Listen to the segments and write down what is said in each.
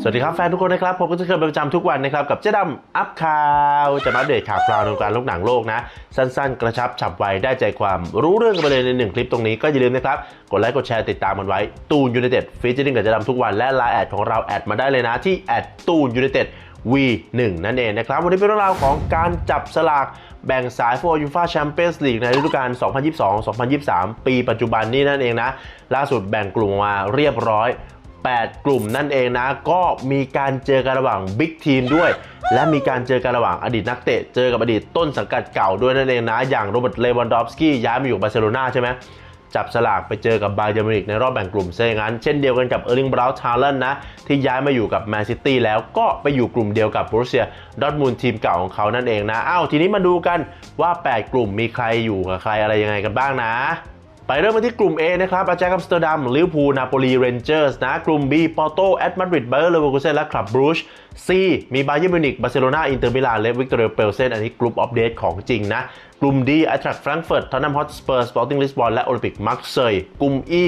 สวัสดีครับแฟนทุกคนนะครับผมก็จะเคยเป็นประจำทุกวันนะครับกับเจ๊ดำอัพข่าวจะมาอัปเดตข่าวคราวในการลูกหนังโลกนะ สั้นๆ กระชับฉับไวได้ใจความรู้เรื่องกันไปเลยในหนึ่งคลิปตรงนี้ก็อย่าลืมนะครับกดไลค์กดแชร์ติดตามมันไว้ตูนยู i นเต็ดฟีเจอริ่งกับเจ๊ดำทุกวันและไลน์แอดของเราแอดมาได้เลยนะที่แอดตูนยู i นเต็ด V1 นั่นเองนะครับ วันนี้เป็นเรื่องราวของการจับสลากแบ่งสายโฟยูฟ่าแชมเปี้ยนส์ลีกในฤดูกาล 2022-2023 ปีปัจจุบันนี้นั่นเองนะ ล่าสุดแบ่งกลุ่มมาเรียบร้อย 8 กลุ่มนั่นเองนะ ก็มีการเจอกันระหว่างบิ๊กทีมด้วย และมีการเจอกันระหว่างอดีตนักเตะ เจอกับอดีตต้นสังกัดเก่าด้วยนั่นเองนะ อย่างโรเบิร์ตเลวันดอฟสกี้ย้ายมาอยู่บาร์เซโลนาใช่ไหมจับสลากไปเจอกับบาเยอร์มิวนิกในรอบแบ่งกลุ่มซะอย่างนั้น เช่นเดียวกันกับเออร์ลิงบราวน์ทาร์เลนนะ ที่ย้ายมาอยู่กับแมนซิตี้แล้วก็ไปอยู่กลุ่มเดียวกับบรูเซียดอทมุนด์ทีมเก่าของเขานั่นเองนะอ้าวทีนี้มาดูกันว่า 8 กลุ่มมีใครอยู่กับใครอะไรยังไงกันบ้างนะ ไปเริ่มกันที่กลุ่ม A นะครับ อาแจ็คอัมสเตอร์ดัม ลิเวอร์พูล นาโปลี เรนเจอร์ส นะ กลุ่ม B ปอร์โต แอตมาดริด ไบเออร์เลเวอร์คูเซนและคลับบรูช C มีบาเยอร์มิวนิกบาร์เซโลนา อินเตอร์มิลาน และวิกตอเรีย เปลเซน อันนี้กลุ่มอัปเดตของจริงนะ กลุ่ม D ไอทรัคแฟรงก์เฟิร์ตทอตแนมฮอตสเปอร์สปอร์ติ้งลิสบอน และโอลิมปิกมาร์เซย์กลุ่ม E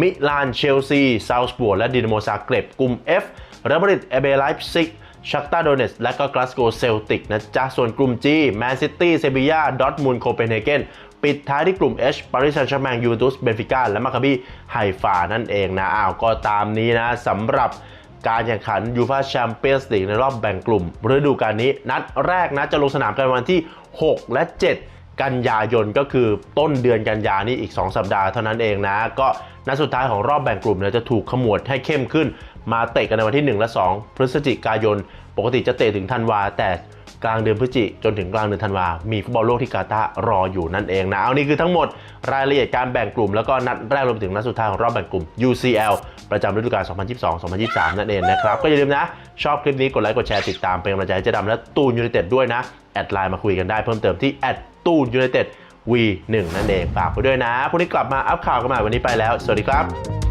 มิลาน เชลซี ซาวส์บวร์และดินาโมซาเกร็บกลุ่ม F เรอัลมาดริด เอเบไลฟ์ซิกชักตาโดเนสและก็กลาสโกเซลติกนะจ๊ะ ส่วนกลุ่ม G แมนซิตี้ เซบียาดอร์ทมุนโคเปนเฮเกน ปิดท้ายที่กลุ่ม H ปารีสแซงต์แชร์แมงยูเวนตุสเบนฟิก้าและมาคาบีไฮฟานั่นเองนะอ้าวก็ตามนี้นะสำหรับการแข่งขันยูฟาแชมเปี้ยนส์ลีกในรอบแบ่งกลุ่มฤดูกาลนี้ นัดแรกนะจะลงสนามกันวันที่ 6 และ 7 กันยายนก็คือต้นเดือนกันยานี่อีก 2 สัปดาห์เท่านั้นเองนะ ก็นัดสุดท้ายของรอบแบ่งกลุ่มเนี่ยจะถูกขมวดให้เข้มขึ้น มาเตะกันในวันที่ 1 และ 2 พฤศจิกายน ปกติจะเตะถึงธันวาแต่ กลางเดือนพฤศจิกจนถึงกลางเดือนธันวา มีฟุตบอลโลกที่กาตาร์รออยู่นั่นเองนะ เอานี่คือทั้งหมดรายละเอียดการแบ่งกลุ่ม แล้วก็นัดแรกรวมถึงนัดสุดท้ายของรอบแบ่งกลุ่ม UCL ประจำฤดูกาล 2022-2023 นั่นเองนะครับ ก็อย่าลืมนะ ชอบคลิปนี้กดไลค์กดแชร์ติดตามเป็นกำลังใจให้เจ๊ดำและตูนยูไนเต็ดด้วยนะ แอดไลน์มาคุยกันได้เพิ่มเติมที่แอดตูนยูไนเต็ด V1 นั่นเองฝากไปด้วยนะพรุ่งนี้กลับมาอัพข่าวกันใหม่วันนี้ไปแล้ว สวัสดีครับ